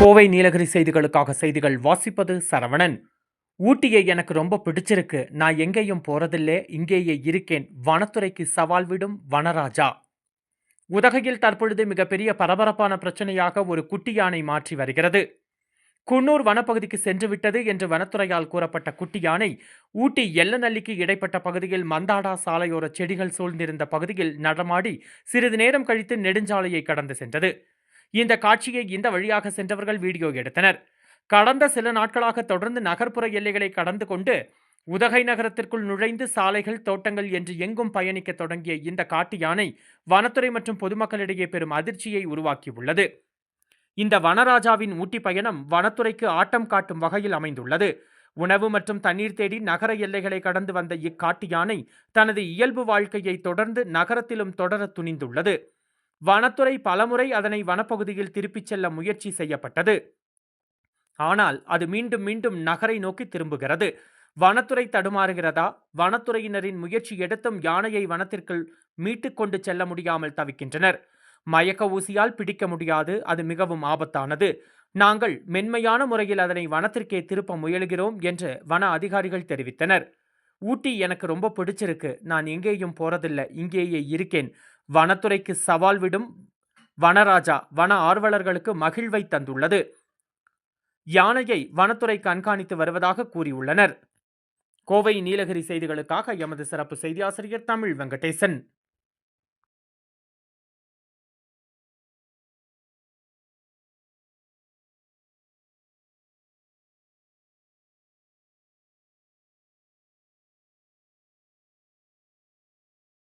கோவை நீலகிரி செய்திகளுக்காக செய்திகள் வாசிப்பது சரவணன். ஊட்டியை எனக்கு ரொம்ப பிடிச்சிருக்கு. நான் எங்கேயும் போறதில்லை. இங்கேயே இருக்கேன். வனத்துறைக்கு சவால் விடும் வனராஜா. உதகையில் தற்பொழுது மிகப்பெரிய பரபரப்பான பிரச்சனையாக ஒரு குட்டி யானை மாற்றி வருகிறது. குன்னூர் வனப்பகுதிக்கு சென்று விட்டது என்று வனத்துறையால் கூறப்பட்ட குட்டி யானை ஊட்டி எல்லநல்லிக்கு இடைப்பட்ட பகுதியில் மந்தாடா சாலையோர செடிகள் சூழ்ந்திருந்த பகுதியில் நடமாடி சிறிது நேரம் கழித்து நெடுஞ்சாலையை கடந்து சென்றது. இந்த காட்சியை இந்த வழியாக சென்றவர்கள் வீடியோ எடுத்தனர். கடந்த சில நாட்களாக தொடர்ந்து நகர்ப்புற எல்லைகளை கடந்து கொண்டு உதகை நகரத்திற்குள் நுழைந்து சாலைகள் தோட்டங்கள் என்று எங்கும் பயணிக்க தொடங்கிய இந்த காட்டு யானை வனத்துறை மற்றும் பொதுமக்களிடையே பெரும் அதிர்ச்சியை உருவாக்கியுள்ளது. இந்த வனராஜாவின் ஊட்டி பயணம் வனத்துறைக்கு ஆட்டம் காட்டும் வகையில் அமைந்துள்ளது. உணவு மற்றும் தண்ணீர் தேடி நகர எல்லைகளை கடந்து வந்த இக்காட்டு யானை தனது இயல்பு வாழ்க்கையை தொடர்ந்து நகரத்திலும் தொடர துணிந்துள்ளது. வனத்துறை பலமுறை அதனை வனப்பகுதியில் திருப்பிச் செல்ல முயற்சி செய்யப்பட்டது. ஆனால் அது மீண்டும் மீண்டும் நகரை நோக்கி திரும்புகிறது. வனத்துறை தடுமாறுகிறதா? வனத்துறையினரின் முயற்சி எடுத்தும் யானையை வனத்திற்குள் மீட்டுக் கொண்டு செல்ல முடியாமல் தவிக்கின்றனர். மயக்க ஊசியால் பிடிக்க முடியாது. அது மிகவும் ஆபத்தானது. நாங்கள் மென்மையான முறையில் அதனை வனத்திற்கே திருப்ப முயலுகிறோம் என்று வன அதிகாரிகள் தெரிவித்தனர். ஊட்டி எனக்கு ரொம்ப பிடிச்சிருக்கு. நான் எங்கேயும் போறதில்லை. இங்கேயே இருக்கேன். வனத்துறைக்கு சவால் விடும் வனராஜா வன ஆர்வலர்களுக்கு மகிழ்வை தந்துள்ளது. யானையை வனத்துறை கண்காணித்து வருவதாக கூறியுள்ளனர். கோவை நீலகிரி செய்திகளுக்காக எமது சிறப்பு செய்தியாசிரியர் தமிழ் வெங்கடேசன்.